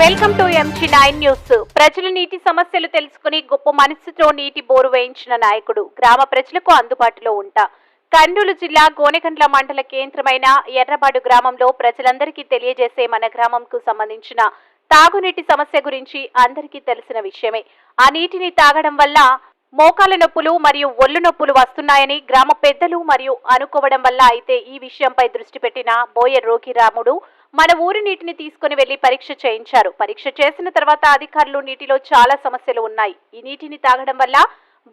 Welcome to MG nine news ప్రజల నీటి సమస్యలు తెలుసుకుని గొప్ప మనస్సుతో నీటి బోరు వేయించిన నాయకుడు గ్రామ ప్రజలకు అందుబాటులో ఉంటా. కర్నూలు జిల్లా గోనెగండ్ల మండల కేంద్రమైన ఎర్రబాడు గ్రామంలో ప్రజలందరికీ తెలియజేసే మన గ్రామంకు సంబంధించిన తాగునీటి సమస్య గురించి అందరికీ తెలిసిన విషయమే. ఆ నీటిని తాగడం వల్ల మోకాల నొప్పులు మరియు ఒళ్ళు నొప్పులు వస్తున్నాయని గ్రామ పెద్దలు మరియు అనుకోవడం వల్ల అయితే ఈ విషయంపై దృష్టి పెట్టిన బోయ రోగిరాముడు మన ఊరి నీటిని తీసుకుని వెళ్ళి పరీక్ష చేయించారు. పరీక్ష చేసిన తర్వాత అధికారులు నీటిలో చాలా సమస్యలు ఉన్నాయి. ఈ నీటిని తాగడం వల్ల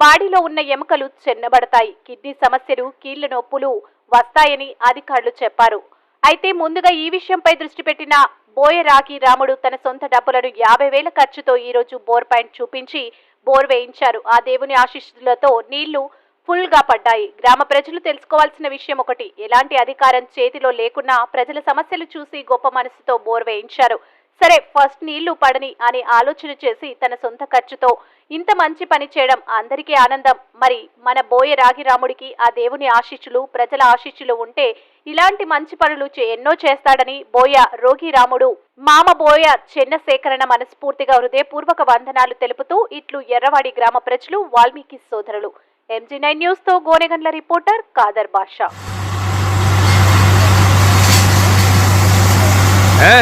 బాడీలో ఉన్న ఎముకలు చెన్నబడతాయి. కిడ్నీ సమస్యలు కీళ్ళ నొప్పులు వస్తాయని అధికారులు చెప్పారు. అయితే ముందుగా ఈ విషయంపై దృష్టి పెట్టిన బోయరాగి రాముడు తన సొంత డబ్బులను యాభై వేల ఖర్చుతో ఈ రోజు బోర్ పాయింట్ చూపించి బోర్ వేయించారు. ఆ దేవుని ఆశీస్సులతో నీళ్ళు ఫుల్గా పడ్డాయి. గ్రామ ప్రజలు తెలుసుకోవాల్సిన విషయం ఒకటి ఎలాంటి అధికారం చేతిలో లేకున్నా ప్రజల సమస్యలు చూసి గొప్ప మనసుతో బోర్ వేయించారు. సరే ఫస్ట్ నీళ్ళు పడని అని ఆలోచన చేసి తన సొంత ఖర్చుతో ఇంత మంచి పని చేయడం అందరికీ ఆనందం. మరి మన బోయ రాగిరాముడికి ఆ దేవుని ఆశీస్సులు ప్రజల ఆశీస్సులు ఉంటే ఇలాంటి మంచి పనులు చే- ఎన్నో చేస్తాడని బోయ రోగిరాముడు మామ బోయ చెన్న సేకరణ మనస్ఫూర్తిగా హృదయపూర్వక వందనాలు తెలుపుతూ ఇట్లు ఎర్రవాడి గ్రామ ప్రజలు వాల్మీకి సోదరులు. ఎంజీ నైన్ న్యూస్తో గోనెగండ్ల రిపోర్టర్ కాదర్ బాషా. ఏ?